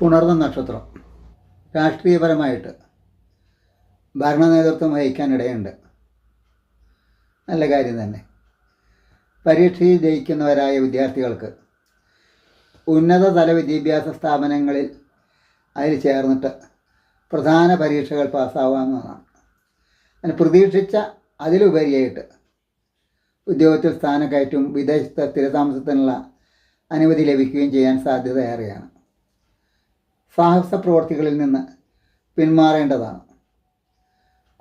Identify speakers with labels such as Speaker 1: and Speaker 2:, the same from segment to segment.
Speaker 1: പുണർന്ന നക്ഷത്രം. രാഷ്ട്രീയപരമായിട്ട് ഭരണ നേതൃത്വം വഹിക്കാനിടയുണ്ട്. നല്ല കാര്യം തന്നെ. പരീക്ഷയിൽ ജയിക്കുന്നവരായ വിദ്യാർത്ഥികൾക്ക് ഉന്നതതല വിദ്യാഭ്യാസ സ്ഥാപനങ്ങളിൽ അതിൽ ചേർന്നിട്ട് പ്രധാന പരീക്ഷകൾ പാസ്സാവാവുന്നതാണ്. അതിന് പ്രതീക്ഷിച്ച അതിലുപരിയായിട്ട് ഉദ്യോഗത്തിൽ സ്ഥാനക്കയറ്റവും വിദേശത്ത് സ്ഥിരതാമസത്തിനുള്ള അനുമതി ലഭിക്കുകയും ചെയ്യാൻ സാധ്യത ഏറെയാണ്. സാഹസ പ്രവർത്തികളിൽ നിന്ന് പിന്മാറേണ്ടതാണ്.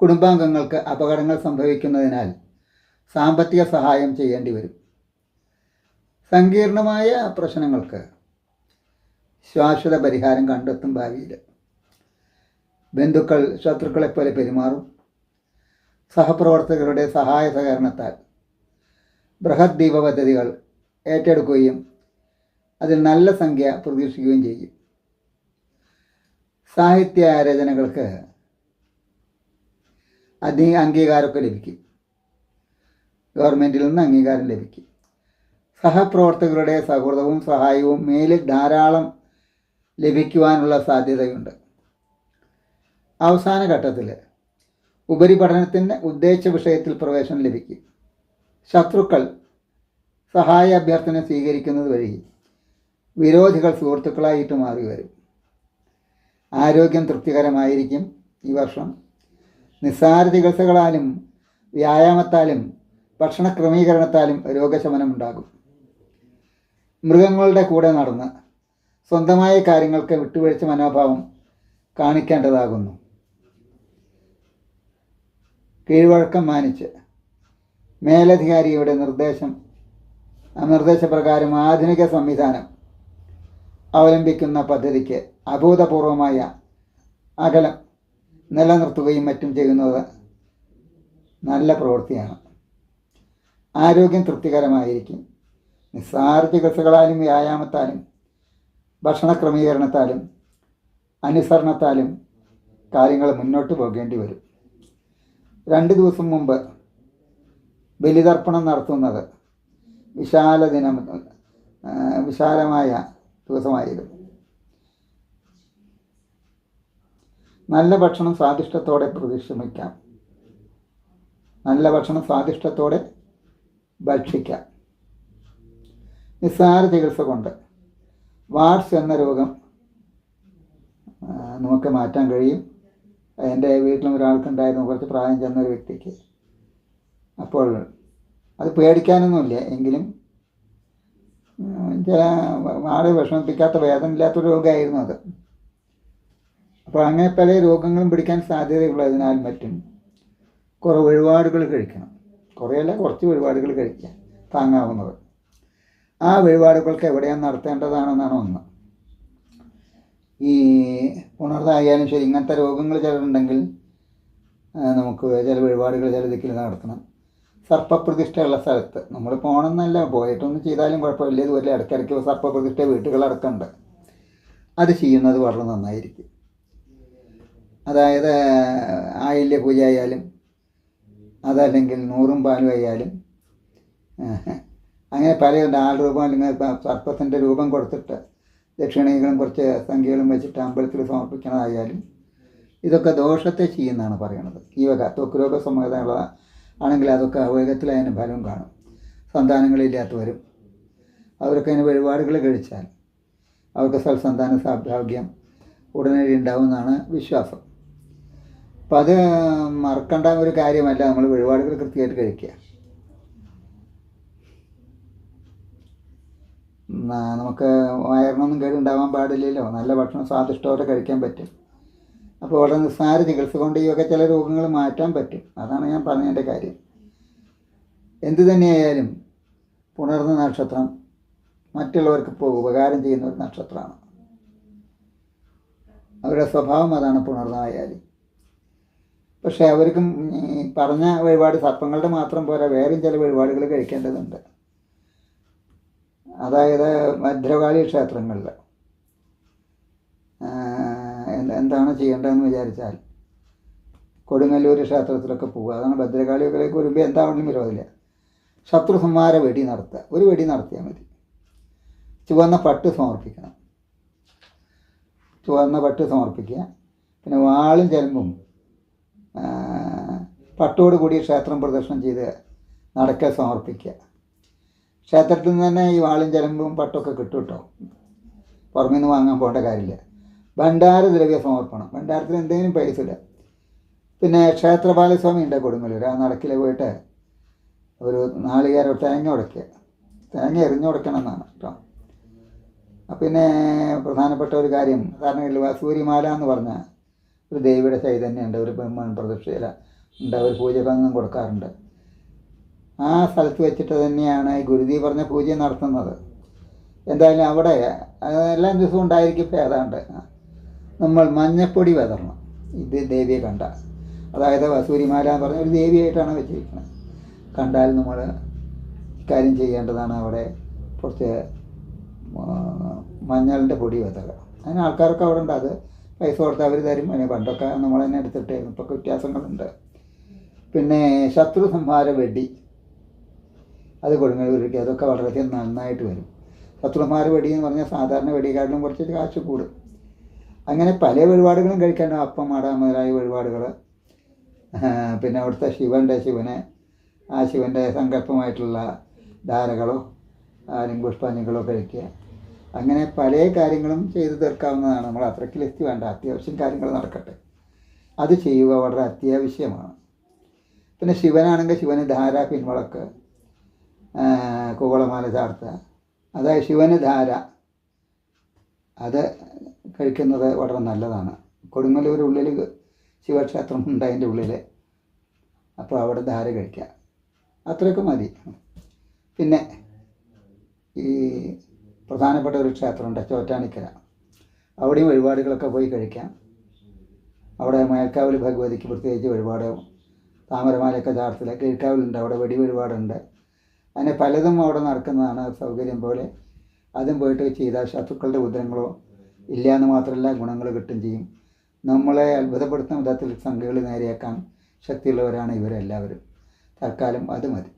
Speaker 1: കുടുംബാംഗങ്ങൾക്ക് അപകടങ്ങൾ സംഭവിക്കുന്നതിനാൽ സാമ്പത്തിക സഹായം ചെയ്യേണ്ടി വരും. സങ്കീർണമായ പ്രശ്നങ്ങൾക്ക് ശാശ്വത പരിഹാരം കണ്ടെത്തും ഭാവിയിൽ. ബന്ധുക്കൾ ശത്രുക്കളെപ്പോലെ പെരുമാറും. സഹപ്രവർത്തകരുടെ സഹായ സഹകരണത്താൽ ബൃഹത് ദീപ പദ്ധതികൾ ഏറ്റെടുക്കുകയും അതിൽ നല്ല സംഖ്യ പ്രതീക്ഷിക്കുകയും ചെയ്യും. സാഹിത്യ രചനകൾക്ക് അതി അംഗീകാരമൊക്കെ ലഭിക്കും. ഗവൺമെന്റിൽ നിന്ന് അംഗീകാരം ലഭിക്കും. സഹപ്രവർത്തകരുടെ സൗഹൃദവും സഹായവും മേലിൽ ധാരാളം ലഭിക്കുവാനുള്ള സാധ്യതയുണ്ട്. അവസാന ഘട്ടത്തിൽ ഉപരിപഠനത്തിന് ഉദ്ദേശ വിഷയത്തിൽ പ്രവേശനം ലഭിക്കും. ശത്രുക്കൾ സഹായ അഭ്യർത്ഥന സ്വീകരിക്കുന്നത് വഴി വിരോധികൾ സുഹൃത്തുക്കളായിട്ട് മാറി വരും ആരോഗ്യം തൃപ്തികരമായിരിക്കും ഈ വർഷം. നിസ്സാര ചികിത്സകളാലും വ്യായാമത്താലും ഭക്ഷണ ക്രമീകരണത്താലും രോഗശമനം ഉണ്ടാകും. മൃഗങ്ങളുടെ കൂടെ നടന്ന് സ്വന്തമായ കാര്യങ്ങൾക്ക് വിട്ടുവീഴ്ച മനോഭാവം കാണിക്കേണ്ടതാകുന്നു. കീഴ്വഴക്കം മാനിച്ച് മേലധികാരിയുടെ നിർദ്ദേശം ആ നിർദ്ദേശപ്രകാരം ആധുനിക സംവിധാനം അവലംബിക്കുന്ന പദ്ധതിക്ക് അഭൂതപൂർവമായ അകലം നിലനിർത്തുകയും മറ്റും ചെയ്യുന്നത് നല്ല പ്രവൃത്തിയാണ്. ആരോഗ്യം തൃപ്തികരമായിരിക്കും. നിസ്സാര ചികിത്സകളാലും വ്യായാമത്താലും ഭക്ഷണ ക്രമീകരണത്താലും അനുസരണത്താലും കാര്യങ്ങൾ മുന്നോട്ട് പോകേണ്ടി വരും. രണ്ട് ദിവസം മുമ്പ് ബലിതർപ്പണം നടത്തുന്നത് വിശാല ദിനം വിശാലമായ ദിവസമായിരുന്നു. നല്ല ഭക്ഷണം സ്വാദിഷ്ടത്തോടെ പ്രതിഷ്ഠിക്കാം നല്ല ഭക്ഷണം സ്വാദിഷ്ടത്തോടെ ഭക്ഷിക്കാം. നിസ്സാര ചികിത്സ കൊണ്ട് വാട്സ് എന്ന രോഗം നമുക്ക് മാറ്റാൻ കഴിയും. എന്റെ വീട്ടിലും ഒരാൾക്കുണ്ടായിരുന്നു കുറച്ച് പ്രായം ചെന്ന ഒരു വ്യക്തിക്ക്. അപ്പോൾ അത് പേടിക്കാനൊന്നുമില്ല. എങ്കിലും ചില ആളെ വിഷമിപ്പിക്കാത്ത വേദനയില്ലാത്തൊരു രോഗമായിരുന്നു അത്. അപ്പോൾ അങ്ങനെ പല രോഗങ്ങളും പിടിക്കാൻ സാധ്യതയുള്ളതിനാൽ മറ്റും കുറേ വഴിപാടുകൾ കഴിക്കണം. കുറേയല്ല കുറച്ച് വഴിപാടുകൾ കഴിക്കുക താങ്ങാവുന്നത്. ആ വഴിപാടുകൾക്ക് എവിടെയാണ് നടത്തേണ്ടതാണെന്നാണ് ഒന്ന്. ഈ ഉണർന്നായാലും ശരി ഇങ്ങനത്തെ രോഗങ്ങൾ ചിലരുണ്ടെങ്കിൽ നമുക്ക് ചില വഴിപാടുകൾ ചില ദിക്കിൽ നടത്തണം. സർപ്പപ്രതിഷ്ഠയുള്ള സ്ഥലത്ത് നമ്മൾ പോകണമെന്നല്ല പോയിട്ടൊന്നും ചെയ്താലും കുഴപ്പമില്ല. ഇതുപോലെ ഇടയ്ക്കിടയ്ക്ക് സർപ്പപ്രതിഷ്ഠ വീട്ടുകളടക്കമുണ്ട്. അത് ചെയ്യുന്നത് വളരെ നന്നായിരിക്കും. അതായത് ആയില്യ പൂജ ആയാലും അതല്ലെങ്കിൽ നൂറും പാലും ആയാലും അങ്ങനെ പലതുണ്ട് ആൾ രൂപം അല്ലെങ്കിൽ സർപ്പത്തിന്റെ രൂപം കൊടുത്തിട്ട് ദക്ഷിണകളും കുറച്ച് സംഖ്യകളും വെച്ചിട്ട് അമ്പലത്തിൽ സമർപ്പിക്കണതായാലും ഇതൊക്കെ ദോഷത്തെ ചെയ്യുന്നതാണ് പറയണത് ഈ വക ത്വക്ക് രോഗ ആണെങ്കിൽ അതൊക്കെ വേഗത്തിൽ അതിന് ഫലം കാണും. സന്താനങ്ങളില്ലാത്തവരും അവരൊക്കെ അതിന് വഴിപാടുകൾ കഴിച്ചാൽ അവർക്ക് സൽസന്താന സൗഭാഗ്യം ഉടനടി ഉണ്ടാവുമെന്നാണ് വിശ്വാസം. അപ്പം അത് മറക്കേണ്ട ഒരു കാര്യമല്ല. നമ്മൾ വഴിപാടുകൾ കൃത്യമായിട്ട് കഴിക്കുക. നമുക്ക് വയറിനൊന്നും കേടുണ്ടാവാൻ പാടില്ലല്ലോ. നല്ല ഭക്ഷണം സ്വാദിഷ്ടത്തോടെ കഴിക്കാൻ പറ്റും. അപ്പോൾ വളരെ നിസ്സാര ചികിത്സ കൊണ്ട് ഈ ചില രോഗങ്ങൾ മാറ്റാൻ പറ്റും. അതാണ് ഞാൻ പറഞ്ഞതിന്റെ കാര്യം. എന്തു തന്നെയായാലും പുണർന്ന നക്ഷത്രം മറ്റുള്ളവർക്ക് ഇപ്പോൾ ഉപകാരം ചെയ്യുന്ന ഒരു നക്ഷത്രമാണ്. അവരുടെ സ്വഭാവം അതാണ് പുണർന്നായാലും പക്ഷേ അവർക്കും പറഞ്ഞ വഴിപാട് സർപ്പങ്ങളുടെ മാത്രം പോരാ വേറെയും ചില വഴിപാടുകൾ കഴിക്കേണ്ടതുണ്ട്. അതായത് ഭദ്രകാളി ക്ഷേത്രങ്ങളിൽ എന്ത് എന്താണ് ചെയ്യേണ്ടതെന്ന് വിചാരിച്ചാൽ കൊടുങ്ങല്ലൂർ ക്ഷേത്രത്തിലൊക്കെ പോകുക അതാണ് ഭദ്രകാളിയൊക്കെ വരുമ്പോൾ എന്താണെങ്കിലും വിരോധമില്ല ശത്രു സംഹാര വെടി നടത്തുക. ഒരു വെടി നടത്തിയാൽ മതി. ചുവന്ന പട്ട് സമർപ്പിക്കണം. ചുവന്ന പട്ട് സമർപ്പിക്കുക. പിന്നെ വാളും ചെലമ്പും പട്ടോട് കൂടി ക്ഷേത്രം പ്രദർശനം ചെയ്ത് നടക്കെ സമർപ്പിക്കുക. ക്ഷേത്രത്തിൽ നിന്ന് തന്നെ ഈ വാളും ചെലമ്പും പട്ടൊക്കെ കിട്ടും കേട്ടോ പുറമേ നിന്ന് വാങ്ങാൻ പോകേണ്ട കാര്യമില്ല. ഭണ്ഡാര ദ്രവ്യ സമർപ്പണം. ഭണ്ഡാരത്തിന് എന്തെങ്കിലും പൈസ ഇല്ല പിന്നെ ക്ഷേത്രപാലസ്വാമി ഉണ്ട് കൊടുങ്ങല്ലൂർ. ആ നടക്കിൽ പോയിട്ട് ഒരു നാളികേര തേങ്ങ ഉടയ്ക്കുക. തേങ്ങ എറിഞ്ഞു കൊടുക്കണം എന്നാണ് കേട്ടോ പിന്നെ പ്രധാനപ്പെട്ട ഒരു കാര്യം സാധാരണ സൂര്യമാല എന്ന് പറഞ്ഞ ഒരു ദേവിയുടെ ചൈതന്യമുണ്ട് ഒരു ബ്രഹ്മൻ പ്രതിഷ്ഠയില ഉണ്ട്. ഒരു പൂജഭംഗം കൊടുക്കാറുണ്ട്. ആ സ്ഥലത്ത് വെച്ചിട്ട് തന്നെയാണ് ഈ ഗുരുതി പറഞ്ഞ പൂജ നടത്തുന്നത്. എന്തായാലും അവിടെ എല്ലാ ദിവസവും ഉണ്ടായിരിക്കും ഇപ്പം ഏതാണ്ട്. നമ്മൾ മഞ്ഞപ്പൊടി വിതറണം. ഇത് ദേവിയെ കണ്ട. അതായത് വസൂരിമാല എന്ന് പറഞ്ഞ ഒരു ദേവിയായിട്ടാണ് വെച്ചിരിക്കുന്നത്. കണ്ടാൽ നമ്മൾ കാര്യം ചെയ്യേണ്ടതാണ് അവിടെ കുറച്ച് മഞ്ഞളിന്റെ പൊടി വിതറുക. അതിന് ആൾക്കാരൊക്കെ അവിടെ ഉണ്ട്. അത് പൈസ കൊടുത്താൽ അവർ തരും. അതിന് പണ്ടൊക്കെ നമ്മൾ തന്നെ എടുത്തിട്ടായിരുന്നു. ഇപ്പോൾ വ്യത്യാസങ്ങളുണ്ട്. പിന്നെ ശത്രു സംഹാര വെടി. അത് കൊടുങ്ങല്ലൂരിലേക്ക് അതൊക്കെ വളരെയധികം നന്നായിട്ട് വരും. ശത്രുമാർ വെടി എന്ന് പറഞ്ഞാൽ സാധാരണ വെടിക്കാട്ടിലും കുറച്ച് കാശ് കൂടും. അങ്ങനെ പല വഴിപാടുകളും കഴിക്കേണ്ട അപ്പം അട മുതലായ വഴിപാടുകൾ പിന്നെ അവിടുത്തെ ശിവന്റെ ശിവനെ ആ ശിവന്റെ സങ്കല്പമായിട്ടുള്ള ധാരകളോ അല്ലെങ്കിൽ പുഷ്പാഞ്ജലികളോ കഴിക്കുക. അങ്ങനെ പല കാര്യങ്ങളും ചെയ്തു തീർക്കാവുന്നതാണ്. നമ്മൾ അത്രയ്ക്ക് ലിസ്റ്റ് വേണ്ട. അത്യാവശ്യം കാര്യങ്ങൾ നടക്കട്ടെ. അത് ചെയ്യുക വളരെ അത്യാവശ്യമാണ്. പിന്നെ ശിവനാണെങ്കിൽ ശിവന് ധാര പിൻവളക്ക് കൂവളമാല ചാർത്ത. അതായത് ശിവന് ധാര. അത് കഴിക്കുന്നത് വളരെ നല്ലതാണ്. കൊടുങ്ങല്ലൂർ ഉള്ളിൽ ശിവക്ഷേത്രം ഉണ്ട് അതിന്റെ ഉള്ളിൽ. അപ്പോൾ അവിടെ ധാര കഴിക്കുക അത്രയൊക്കെ മതി. പിന്നെ ഈ പ്രധാനപ്പെട്ട ഒരു ക്ഷേത്രമുണ്ട് ചോറ്റാനിക്കര. അവിടെയും വഴിപാടുകളൊക്കെ പോയി കഴിക്കാം. അവിടെ മേൽക്കാവിൽ ഭഗവതിക്ക് പ്രത്യേകിച്ച് വഴിപാട് താമരമാലയൊക്കെ ചാർത്തില്ല കീഴ്ക്കാവിലുണ്ട് അവിടെ വെടി വഴിപാടുണ്ട്. അങ്ങനെ പലതും അവിടെ നടക്കുന്നതാണ് സൗകര്യം പോലെ. അതും പോയിട്ട് ചെയ്താൽ ശത്രുക്കളുടെ ഉദരങ്ങളോ ഇല്ല എന്ന് മാത്രമല്ല ഗുണങ്ങൾ കിട്ടും ചെയ്യും. നമ്മളെ അത്ഭുതപ്പെടുത്തുന്ന വിധത്തിൽ സംഖ്യകൾ നേരെയാക്കാൻ ശക്തിയുള്ളവരാണ് ഇവരെല്ലാവരും. തൽക്കാലം അത് മതി.